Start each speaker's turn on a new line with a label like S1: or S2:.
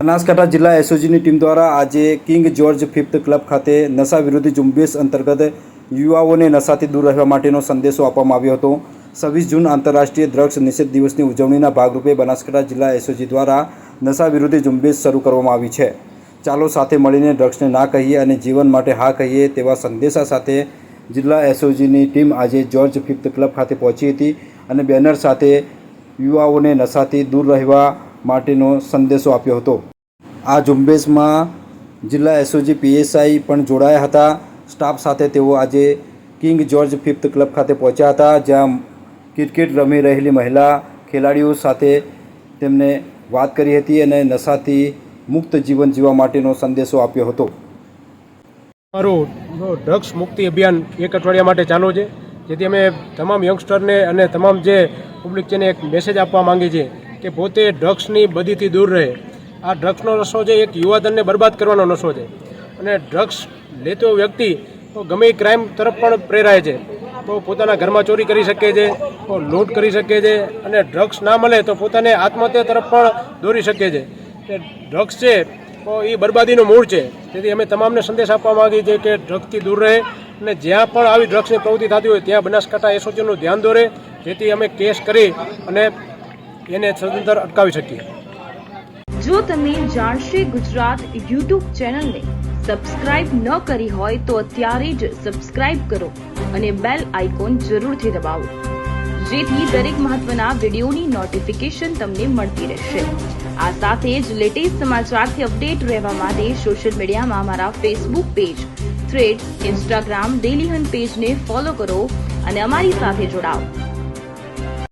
S1: બનાસકાંઠા જિલ્લા એસઓજીની ટીમ દ્વારા આજે કિંગ જ્યોર્જ ફિફ્થ ક્લબ ખાતે નશા વિરોધી ઝુંબેશ અંતર્ગત યુવાઓને નશાથી દૂર રહેવા માટેનો સંદેશો આપવામાં આવ્યો હતો. છવ્વીસ જૂન આંતરરાષ્ટ્રીય ડ્રગ્સ નિષેધ દિવસની ઉજવણીના ભાગરૂપે બનાસકાંઠા જિલ્લા એસઓજી દ્વારા નશા વિરોધી ઝુંબેશ શરૂ કરવામાં આવી છે. ચાલો સાથે મળીને ડ્રગ્સને ના કહીએ અને જીવન માટે હા કહીએ તેવા સંદેશા સાથે જિલ્લા એસઓજીની ટીમ આજે જ્યોર્જ ફિફ્થ ક્લબ ખાતે પહોંચી હતી અને બેનર સાથે યુવાઓને નશાથી દૂર રહેવા માટેનો સંદેશો આપ્યો હતો. આ ઝુંબેશમાં જિલ્લા એસઓજી પીએસઆઈ પણ જોડાયા હતા. સ્ટાફ સાથે તેઓ આજે કિંગ જ્યોર્જ ફિફ્થ ક્લબ ખાતે પહોંચ્યા હતા, જ્યાં ક્રિકેટ રમી રહેલી મહિલા ખેલાડીઓ સાથે તેમને વાત કરી હતી અને નશાથી મુક્ત જીવન જીવવા માટેનો સંદેશો આપ્યો હતો.
S2: મારું ડ્રગ્સ મુક્તિ અભિયાન એક અઠવાડિયા માટે ચાલુ છે, જેથી અમે તમામ યંગસ્ટરને અને તમામ જે પબ્લિક છે એક મેસેજ આપવા માંગીએ છીએ. કે પોતે ડ્રગ્સની બધીથી દૂર રહે. આ ડ્રગ્સનો નશો છે, એક યુવાધનને બરબાદ કરવાનો નશો છે. અને ડ્રગ્સ લેતો વ્યક્તિ તો ગમે ક્રાઇમ તરફ પણ પ્રેરાય છે. તો પોતાના ઘરમાં ચોરી કરી શકે છે, તો લૂંટ કરી શકે છે અને ડ્રગ્સ ના મળે તો પોતાને આત્મહત્યા તરફ પણ દોરી શકે છે. કે ડ્રગ્સ છે, તો એ બરબાદીનું મૂળ છે. તેથી અમે તમામને સંદેશ આપવા માગીએ છીએ કે ડ્રગ્સથી દૂર રહે અને જ્યાં પણ આવી ડ્રગ્સની પ્રવૃત્તિ થતી હોય, ત્યાં બનાસકાંઠા એસોસિએશનનું ધ્યાન દોરે. જેથી અમે કેસ કરી અને એને સદંતર અટકાવી શકીએ.
S3: જો તમે જાણશે ગુજરાત યુટ્યુબ ચેનલને સબસ્ક્રાઇબ ન કરી હોય તો અત્યારે જ સબસ્ક્રાઇબ કરો અને બેલ આઇકોન જરૂરથી દબાવો, જેથી દરેક મહત્વના વિડીયોની નોટિફિકેશન તમને મળતી રહેશે. આ સાથે જ લેટેસ્ટ સમાચારથી અપડેટ રહેવા માટે સોશિયલ મીડિયામાં અમારા Facebook page thread Instagram Dailyhunt પેજને ફોલો કરો અને અમારી સાથે જોડાઓ.